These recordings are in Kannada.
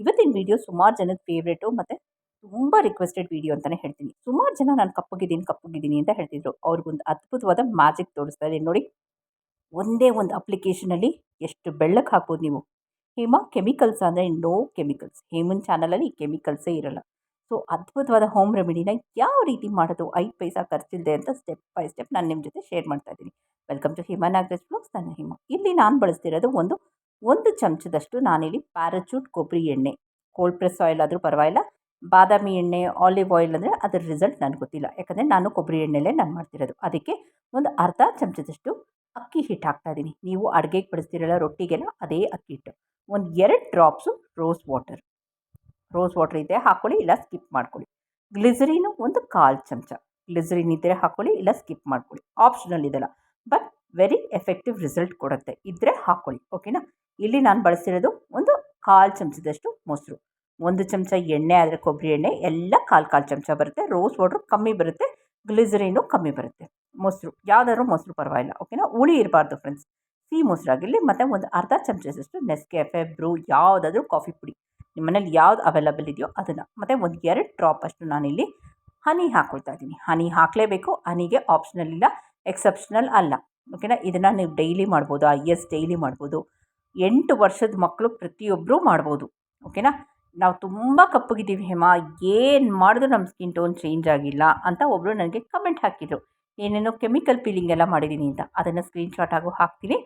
ಇವತ್ತಿನ ವಿಡಿಯೋ ಸುಮಾರು ಜನದ ಫೇವ್ರೇಟು ಮತ್ತು ತುಂಬ ರಿಕ್ವೆಸ್ಟೆಡ್ ವಿಡಿಯೋ ಅಂತಲೇ ಹೇಳ್ತೀನಿ. ಸುಮಾರು ಜನ ನಾನು ಕಪ್ಪಗಿದ್ದೀನಿ ಕಪ್ಪಗಿದ್ದೀನಿ ಅಂತ ಹೇಳ್ತಿದ್ರು. ಅವ್ರಿಗೊಂದು ಅದ್ಭುತವಾದ ಮ್ಯಾಜಿಕ್ ತೋರಿಸ್ತಾ ನೋಡಿ. ಒಂದೇ ಒಂದು ಅಪ್ಲಿಕೇಶನಲ್ಲಿ ಎಷ್ಟು ಬೆಳ್ಳಕ್ಕೆ ಹಾಕ್ಬೋದು ನೀವು. ಹೇಮ ಕೆಮಿಕಲ್ಸ್ ಅಂದರೆ ನೋ ಕೆಮಿಕಲ್ಸ್ ಹೇಮನ್ ಚಾನಲಲ್ಲಿ ಕೆಮಿಕಲ್ಸೇ ಇರಲ್ಲ. ಸೊ ಅದ್ಭುತವಾದ ಹೋಮ್ ರೆಮಿಡಿನ ಯಾವ ರೀತಿ ಮಾಡೋದು, ಐದು ಪೈಸಾ ಖರ್ಚಿಲ್ಲದೆ ಅಂತ ಸ್ಟೆಪ್ ಬೈ ಸ್ಟೆಪ್ ನಾನು ನಿಮ್ಮ ಜೊತೆ ಶೇರ್ ಮಾಡ್ತಾ ಇದ್ದೀನಿ. Welcome to Hima Nagaraj blogs ನಾನು ಹಿಮ. ಇಲ್ಲಿ ನಾನು ಬಳಸ್ತಿರೋದು ಒಂದು ಒಂದು ಚಮಚದಷ್ಟು ನಾನಿಲ್ಲಿ ಪ್ಯಾರಾಚೂಟ್ ಕೊಬ್ಬರಿ ಎಣ್ಣೆ. ಕೋಲ್ಡ್ ಪ್ರೆಸ್ ಆಯಿಲ್ ಆದರೂ ಪರವಾಗಿಲ್ಲ. ಬಾದಾಮಿ ಎಣ್ಣೆ, ಆಲಿವ್ ಆಯಿಲ್ ಅಂದರೆ ಅದರ ರಿಸಲ್ಟ್ ನನಗೆ ಗೊತ್ತಿಲ್ಲ. ಯಾಕಂದರೆ ನಾನು ಕೊಬ್ಬರಿ ಎಣ್ಣೆಲೇ ನಾನು ಮಾಡ್ತಿರೋದು. ಅದಕ್ಕೆ ಒಂದು ಅರ್ಧ ಚಮಚದಷ್ಟು ಅಕ್ಕಿ ಹಿಟ್ಟು ಹಾಕ್ತಾಯಿದ್ದೀನಿ ನೀವು ಅಡುಗೆಗೆ ಬಳಸ್ತಿರಲ್ಲ ರೊಟ್ಟಿಗೆಲ್ಲ ಅದೇ ಅಕ್ಕಿ ಹಿಟ್ಟು. ಒಂದು ಎರಡು drops rose water. Rose water ಇದ್ದರೆ ಹಾಕ್ಕೊಳ್ಳಿ ಇಲ್ಲ ಸ್ಕಿಪ್ ಮಾಡ್ಕೊಳ್ಳಿ. ಗ್ಲಿಸರಿನು ಒಂದು ಕಾಲು ಚಮಚ. ಗ್ಲಿಸರಿನ್ ಇದ್ದರೆ ಹಾಕ್ಕೊಳ್ಳಿ ಇಲ್ಲ ಸ್ಕಿಪ್ ಮಾಡ್ಕೊಳ್ಳಿ. ಆಪ್ಷನಲ್ ಇದೆಲ್ಲ. ಬಟ್ ವೆರಿ ಎಫೆಕ್ಟಿವ್ ರಿಸಲ್ಟ್ ಕೊಡುತ್ತೆ. ಇದ್ದರೆ ಹಾಕ್ಕೊಳ್ಳಿ ಓಕೆನಾ ಇಲ್ಲಿ ನಾನು ಬಳಸಿರೋದು ಒಂದು ಕಾಲು ಚಮಚದಷ್ಟು ಮೊಸರು. ಒಂದು ಚಮಚ ಎಣ್ಣೆ ಆದರೆ ಕೊಬ್ಬರಿ ಎಣ್ಣೆ, ಎಲ್ಲ ಕಾಲು ಕಾಲು ಚಮಚ ಬರುತ್ತೆ. ರೋಸ್ ವಾಟ್ರು ಕಮ್ಮಿ ಬರುತ್ತೆ ಗ್ಲಿಸರಿನು ಕಮ್ಮಿ ಬರುತ್ತೆ. ಮೊಸರು, ಯಾವ್ದಾದ್ರು ಮೊಸರು ಪರವಾಗಿಲ್ಲ ಓಕೆನಾ ಹುಳಿ ಇರಬಾರ್ದು ಫ್ರೆಂಡ್ಸ್ ಸಿಹಿ ಮೊಸರಾಗಿರಲಿ ಮತ್ತು ಒಂದು ಅರ್ಧ ಚಮಚದಷ್ಟು ನೆಸ್ಕೆಫೆ ಬ್ರೂ ಯಾವುದಾದ್ರೂ ಕಾಫಿ ಪುಡಿ. ನಿಮ್ಮ ಮನೇಲಿ ಯಾವ್ದು ಅವೈಲಬಲ್ ಇದೆಯೋ ಅದನ್ನು. ಮತ್ತು ಒಂದು ಎರಡು ಡ್ರಾಪ್ ಅಷ್ಟು ನಾನಿಲ್ಲಿ ಹನಿ ಹಾಕ್ಕೊಳ್ತಾ ಇದ್ದೀನಿ. ಹನಿ ಹಾಕಲೇಬೇಕು, ಹನಿಗೆ ಆಪ್ಷನಲ್ ಇಲ್ಲ ಎಕ್ಸೆಪ್ಷನಲ್ ಅಲ್ಲ. ಓಕೆನಾ ಇದನ್ನು ನೀವು ಡೈಲಿ ಮಾಡ್ಬೋದು ಐ ಎಸ್ ಡೈಲಿ ಮಾಡ್ಬೋದು, ಎಂಟು ವರ್ಷದ ಮಕ್ಕಳು ಪ್ರತಿಯೊಬ್ಬರೂ ಮಾಡ್ಬೋದು. ಓಕೆನಾ ನಾವು ತುಂಬ ಕಪ್ಪಗಿದ್ದೀವಿ ಹೇಮ, ಏನು ಮಾಡಿದ್ರು ನಮ್ಮ ಸ್ಕಿನ್ ಟೋನ್ ಚೇಂಜ್ ಆಗಿಲ್ಲ ಅಂತ ಒಬ್ಬರು ನನಗೆ ಕಮೆಂಟ್ ಹಾಕಿದರು. ಏನೇನೋ ಕೆಮಿಕಲ್ ಪೀಲಿಂಗ್ ಎಲ್ಲ ಮಾಡಿದ್ದೀನಿ ಅಂತ, ಅದನ್ನು ಸ್ಕ್ರೀನ್ಶಾಟ್ ಆಗೋ ಹಾಕ್ತೀನಿ.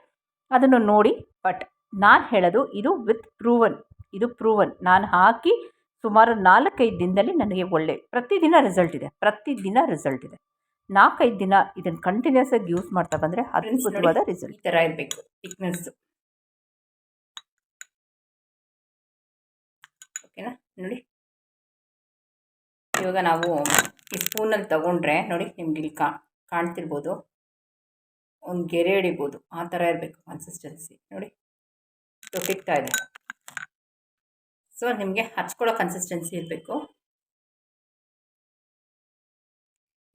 ಅದನ್ನು ನೋಡಿ ಬಟ್ ನಾನು ಹೇಳೋದು ಇದು ವಿತ್ ಪ್ರೂವನ್ ಇದು ಪ್ರೂವನ್ ನಾನು ಹಾಕಿ ಸುಮಾರು ನಾಲ್ಕೈದು ದಿನದಲ್ಲಿ ನನಗೆ ಒಳ್ಳೆ, ಪ್ರತಿದಿನ ರಿಸಲ್ಟ್ ಇದೆ, ಪ್ರತಿದಿನ ರಿಸಲ್ಟ್ ಇದೆ. ನಾಲ್ಕೈದು ದಿನ ಇದನ್ನು ಕಂಟಿನ್ಯೂಸ್ ಆಗಿ ಯೂಸ್ ಮಾಡ್ತಾ ಬಂದರೆ ಅದ್ಭುತವಾದ ರಿಸಲ್ಟ್ ಈ ಥರ ಇರಬೇಕು ಥಿಕ್ನೆಸ್ ಓಕೆನಾ ನೋಡಿ. ಇವಾಗ ನಾವು ಈ ಸ್ಪೂನಲ್ಲಿ ತಗೊಂಡ್ರೆ ನೋಡಿ ನಿಮ್ಗೆ ಇಲ್ಲಿ ಕಾ ಕಾಣ್ತಿರ್ಬೋದು. ಒಂದು ಗೆರೆ ಹಿಡಿಬೋದು ಆ ಥರ ಇರಬೇಕು ಕನ್ಸಿಸ್ಟೆನ್ಸಿ ನೋಡಿ. ತೊಟ್ಟಿಗ್ತಾ ಇದೆ. ಸೊ ನಿಮಗೆ ಹಚ್ಕೊಳ್ಳೋ ಕನ್ಸಿಸ್ಟೆನ್ಸಿ ಇರಬೇಕು.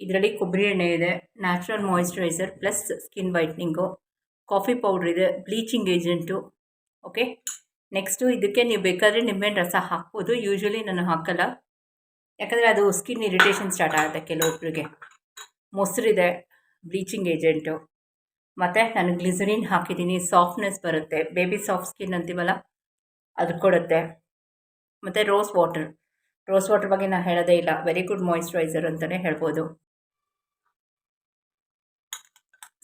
ಇದರಲ್ಲಿ ಕೊಬ್ಬರಿ ಎಣ್ಣೆ ಇದೆ natural moisturiser plus skin whitening coffee powder ಇದೆ ಬ್ಲೀಚಿಂಗ್ ಏಜೆಂಟು ಓಕೆ ನೆಕ್ಸ್ಟು ಇದಕ್ಕೆ ನೀವು ಬೇಕಾದರೆ ನಿಂಬೆಹಣ್ಣು ರಸ ಹಾಕ್ಬೋದು. ಯೂಶ್ವಲಿ ನಾನು ಹಾಕಲ್ಲ. ಯಾಕಂದರೆ ಅದು ಸ್ಕಿನ್ ಇರಿಟೇಷನ್ ಸ್ಟಾರ್ಟ್ ಆಗುತ್ತೆ ಕೆಲವೊಬ್ಬರಿಗೆ ಮೊಸರಿದೆ ಬ್ಲೀಚಿಂಗ್ ಏಜೆಂಟು ಮತ್ತು ನಾನು ಗ್ಲಿಸರಿನ್ ಹಾಕಿದ್ದೀನಿ ಸಾಫ್ಟ್ನೆಸ್ ಬರುತ್ತೆ. ಬೇಬಿ ಸಾಫ್ಟ್ ಸ್ಕಿನ್ ಅಂತೀವಲ್ಲ ಅದು ಕೊಡುತ್ತೆ. ಮತ್ತು ರೋಸ್ ವಾಟರ್ ರೋಸ್ ವಾಟರ್ ಬಗ್ಗೆ ನಾನು ಹೇಳೋದೇ ಇಲ್ಲ. ವೆರಿ ಗುಡ್ ಮಾಯಿಶ್ಚರೈಸರ್ ಅಂತಲೇ ಹೇಳ್ಬೋದು.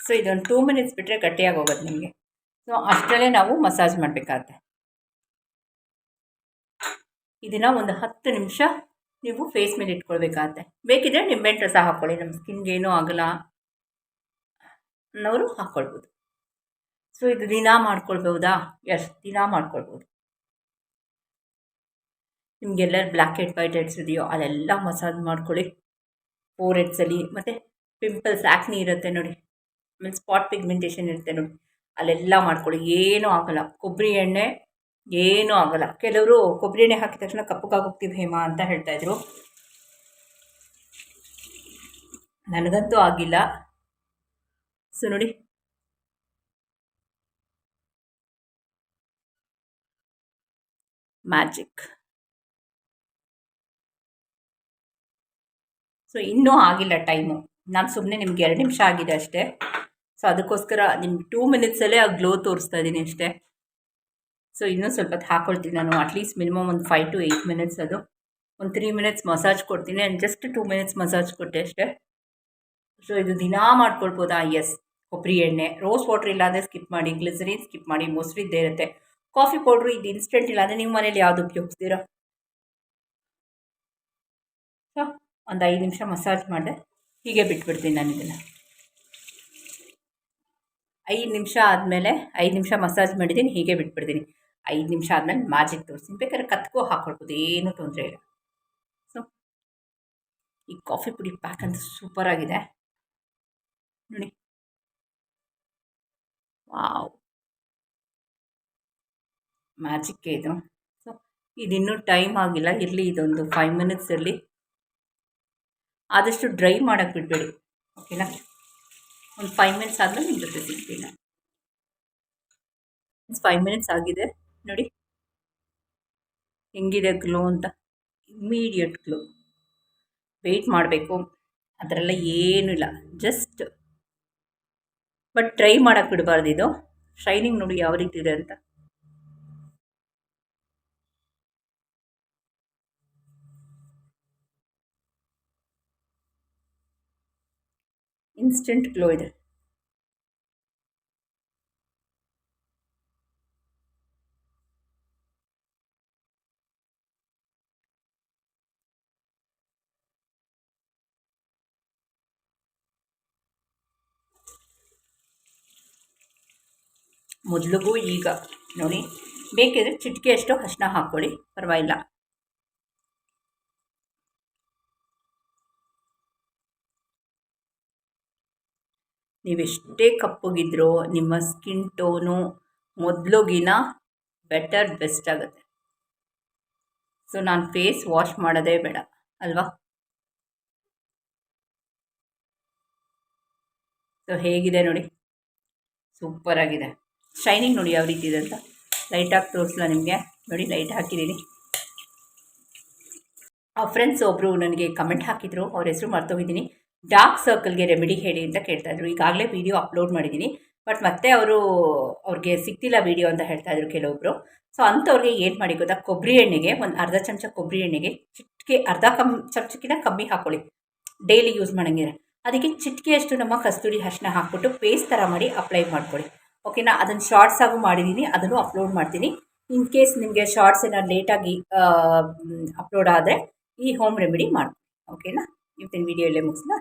ಸೊ ಇದೊಂದು ಟೂ ಮಿನಿಟ್ಸ್ ಬಿಟ್ಟರೆ ಗಟ್ಟಿಯಾಗಿ ಹೋಗುತ್ತೆ ನಿಮಗೆ. ಸೊ ಅಷ್ಟರಲ್ಲೇ ನಾವು ಮಸಾಜ್ ಮಾಡಬೇಕಾಗತ್ತೆ. ಇದನ್ನು ಒಂದು ಹತ್ತು ನಿಮಿಷ ನೀವು ಫೇಸ್ ಮೇಲೆ ಇಟ್ಕೊಳ್ಬೇಕಾಗತ್ತೆ. ಬೇಕಿದ್ರೆ ನಿಂಬೆಹಣ್ಣು ರಸ ಹಾಕ್ಕೊಳ್ಳಿ ನಮ್ಮ ಸ್ಕಿನ್ಗೆ ಏನೂ ಆಗಲ್ಲ ಅನ್ನೋರು ಹಾಕ್ಕೊಳ್ಬೋದು ಸೊ ಇದು ದಿನ ಮಾಡ್ಕೊಳ್ಬೋದಾ? ಎಸ್ ದಿನ ಮಾಡ್ಕೊಳ್ಬೋದು. ನಿಮಗೆಲ್ಲ ಬ್ಲ್ಯಾಕ್ ಹೆಡ್ ವೈಟ್ ಹೆಡ್ಸ್ ಇದೆಯೋ, ಅಲ್ಲೆಲ್ಲ ಮಸಾಜ್ ಮಾಡ್ಕೊಳ್ಳಿ. ಫೋರ್ ಹೆಡ್ಸಲ್ಲಿ ಮತ್ತು ಪಿಂಪಲ್ಸ್ ಆ್ಯಕ್ನಿ ಇರುತ್ತೆ ನೋಡಿ. ಆಮೇಲೆ ಸ್ಪಾಟ್ ಪಿಗ್ಮೆಂಟೇಷನ್ ಇರುತ್ತೆ ನೋಡಿ. ಅಲ್ಲೆಲ್ಲ ಮಾಡ್ಕೊಳ್ಳಿ. ಏನೂ ಆಗೋಲ್ಲ. ಕೊಬ್ಬರಿ ಎಣ್ಣೆ ಏನೂ ಆಗೋಲ್ಲ. ಕೆಲವರು ಕೊಬ್ಬರಿ ಎಣ್ಣೆ ಹಾಕಿದ ತಕ್ಷಣ ಕಪ್ಪಗಾಗೋಗ್ತೀವಿ ಹೇಮ ಅಂತ ಹೇಳ್ತಾಯಿದ್ರು ನನಗಂತೂ ಆಗಿಲ್ಲ. ಸೊ ನೋಡಿ. ಮ್ಯಾಜಿಕ್ ಸೊ ಇನ್ನೂ ಆಗಿಲ್ಲ ಟೈಮು ನಾನು ಸುಮ್ಮನೆ ನಿಮ್ಗೆ ಎರಡು ನಿಮಿಷ ಆಗಿದೆ ಅಷ್ಟೇ. ಸೊ ಅದಕ್ಕೋಸ್ಕರ ನಿಮ್ಗೆ ಟೂ ಮಿನಿಟ್ಸಲ್ಲೇ ಆ ಗ್ಲೋ ತೋರಿಸ್ತಾ ಇದ್ದೀನಿ ಅಷ್ಟೇ. ಸೊ ಇನ್ನೂ ಸ್ವಲ್ಪ ಹಾಕ್ಕೊಳ್ತೀನಿ ನಾನು. ಅಟ್ಲೀಸ್ಟ್ ಮಿನಿಮಮ್ ಒಂದು ಫೈವ್ ಟು ಏಯ್ಟ್ ಮಿನಿಟ್ಸ್ ಅದು. ಒಂದು ತ್ರೀ ಮಿನಿಟ್ಸ್ ಮಸಾಜ್ ಕೊಡ್ತೀನಿ and just two minutes massage ಕೊಟ್ಟೆ ಅಷ್ಟೇ. ಸೊ ಇದು ದಿನಾ ಮಾಡ್ಕೊಳ್ಬೋದಾ? ಎಸ್ ಕೊಬ್ಬರಿ ಎಣ್ಣೆ. ರೋಸ್ ವಾಟ್ರ್ ಇಲ್ಲಾಂದರೆ ಸ್ಕಿಪ್ ಮಾಡಿ ಗ್ಲಿಸರಿನ್ ಸ್ಕಿಪ್ ಮಾಡಿ ಮೊಸರು ಇದ್ದೇ ಇರುತ್ತೆ. ಕಾಫಿ ಪೌಡ್ರು ಇದು ಇನ್ಸ್ಟೆಂಟ್ ಇಲ್ಲ ಅಂದರೆ ನೀವು ಮನೇಲಿ ಯಾವುದು ಉಪಯೋಗಿಸ್ತೀರಾ? ಸೊ ಒಂದು ಐದು ನಿಮಿಷ ಮಸಾಜ್ ಮಾಡಿದೆ. ಹೀಗೆ ಬಿಟ್ಬಿಡ್ತೀನಿ ನಾನು ಇದನ್ನು. ಐದು ನಿಮಿಷ ಆದಮೇಲೆ ಐದು ನಿಮಿಷ ಮಸಾಜ್ ಮಾಡಿದ್ದೀನಿ, ಹೀಗೆ ಬಿಟ್ಬಿಡ್ತೀನಿ. ಐದು ನಿಮಿಷ ಆದಮೇಲೆ ಮ್ಯಾಜಿಕ್ ತೋರಿಸ್ತೀನಿ. ಬೇಕಾದ್ರೆ ಕತ್ಕೋ ಹಾಕ್ಕೊಳ್ಬೋದು ಏನೂ ತೊಂದರೆ ಇಲ್ಲ. ಸೊ ಈ ಕಾಫಿ ಪುಡಿ ಪ್ಯಾಕ್ ಅಂತ ಸೂಪರಾಗಿದೆ ನೋಡಿ. ವಾವ್ ಮ್ಯಾಜಿಕ್ಕೆ ಇದು. ಸೊ ಇದಿನ್ನೂ ಟೈಮ್ ಆಗಿಲ್ಲ. ಇರಲಿ, ಇದೊಂದು ಫೈವ್ ಮಿನಿಟ್ಸ್ ಇರಲಿ. ಆದಷ್ಟು ಡ್ರೈ ಮಾಡೋಕ್ಕೆ ಬಿಡಬೇಡಿ. ಓಕೆನಾ ಒಂದು ಫೈವ್ ಮಿನಿಟ್ಸ್ ಆದಮೇಲೆ ನಿಮ್ಮ ಜೊತೆ ಸಿಗ್ತೀನಿ. ಫೈವ್ ಮಿನಿಟ್ಸ್ ಆಗಿದೆ. ನೋಡಿ. ಹೆಂಗಿದೆ ಗ್ಲೋ ಅಂತ. ಇಮ್ಮಿಡಿಯೇಟ್ ಗ್ಲೋ ವೆಯ್ಟ್ ಮಾಡಬೇಕು. ಅದರೆಲ್ಲ ಏನೂ ಇಲ್ಲ. ಜಸ್ಟ್ ಬಟ್ ಟ್ರೈ ಮಾಡೋಕ್ಕೆ ಬಿಡಬಾರ್ದು ಇದು. ಶೈನಿಂಗ್ ನೋಡಿ ಯಾವ ರೀತಿ ಇದೆ ಅಂತ. ಇನ್ಸ್ಟೆಂಟ್ ಗ್ಲೋ ಇದೆ ಮೊದಲಿಗೂ ಈಗ ನೋಡಿ ಬೇಕಿದ್ರೆ ಚಿಟಿಕೆ ಅಷ್ಟು ಅರಿಶಿನ ಹಾಕ್ಕೊಳ್ಳಿ ಪರವಾಗಿಲ್ಲ. ನೀವೆಷ್ಟೇ ಕಪ್ಪಗಿದ್ರೂ ನಿಮ್ಮ ಸ್ಕಿನ್ ಟೋನು ಮೊದಲುಗಿನ ಬೆಟರ್, ಬೆಸ್ಟ್ ಆಗುತ್ತೆ. ಸೊ, ನಾನು ಫೇಸ್ ವಾಶ್ ಮಾಡೋದೇ ಬೇಡ, ಅಲ್ವಾ? ಸೊ, ಹೇಗಿದೆ ನೋಡಿ? ಸೂಪರಾಗಿದೆ ಶೈನಿಂಗ್ ನೋಡಿ ಯಾವ ರೀತಿ ಇದೆ ಅಂತ. ಲೈಟಾಗಿ ತೋರಿಸಲ್ಲ ನಿಮಗೆ. ನೋಡಿ, ಲೈಟ್ ಹಾಕಿದ್ದೀನಿ ಆ ಫ್ರೆಂಡ್ಸ್ ಒಬ್ಬರು ನನಗೆ ಕಮೆಂಟ್ ಹಾಕಿದರು. ಅವ್ರ ಹೆಸರು ಮರ್ತೋಗಿದ್ದೀನಿ. ಡಾರ್ಕ್ ಸರ್ಕಲ್ಗೆ ರೆಮಿಡಿ ಹೇಳಿ ಅಂತ ಕೇಳ್ತಾಯಿದ್ರು ಈಗಾಗಲೇ ವಿಡಿಯೋ ಅಪ್ಲೋಡ್ ಮಾಡಿದ್ದೀನಿ ಬಟ್ ಮತ್ತೆ ಅವರು, ಅವ್ರಿಗೆ ಸಿಗ್ತಿಲ್ಲ ವಿಡಿಯೋ ಅಂತ ಹೇಳ್ತಾಯಿದ್ರು ಕೆಲವೊಬ್ಬರು ಸೊ ಅಂಥವ್ರಿಗೆ ಏನು ಮಾಡಿ ಗೊತ್ತಾ? ಕೊಬ್ಬರಿ ಎಣ್ಣೆಗೆ, ಒಂದು ಅರ್ಧ ಚಮಚ ಕೊಬ್ಬರಿ ಎಣ್ಣೆಗೆ ಚಿಟಿಕೆ, ಅರ್ಧ ಕಮ್, ಚಮಚಕ್ಕಿಂತ ಕಮ್ಮಿ ಹಾಕ್ಕೊಳ್ಳಿ ಡೈಲಿ ಯೂಸ್ ಮಾಡೋಂಗಿದ್ರೆ ಅದಕ್ಕೆ ಚಿಟಿಕೆಯಷ್ಟು ನಮ್ಮ ಕಸ್ತೂರಿ ಅರಿಶಿನ ಹಾಕ್ಬಿಟ್ಟು ಪೇಸ್ಟ್ ಥರ ಮಾಡಿ ಅಪ್ಲೈ ಮಾಡ್ಕೊಳ್ಳಿ. ಓಕೆನಾ ಅದನ್ನು ಶಾರ್ಟ್ಸ್ ಆಗು ಮಾಡಿದ್ದೀನಿ ಅದನ್ನು ಅಪ್ಲೋಡ್ ಮಾಡ್ತೀನಿ. ಇನ್ ಕೇಸ್ ನಿಮಗೆ ಶಾರ್ಟ್ಸ್ ಏನಾದ್ರು ಲೇಟಾಗಿ ಅಪ್ಲೋಡ್ ಆದರೆ ಈ ಹೋಮ್ ರೆಮಿಡಿ ಮಾಡಿ ಓಕೆನಾ ಇವತ್ತಿನ ವಿಡಿಯೋ ಇಲ್ಲೇ ಮುಗಿಸ್ಲಾ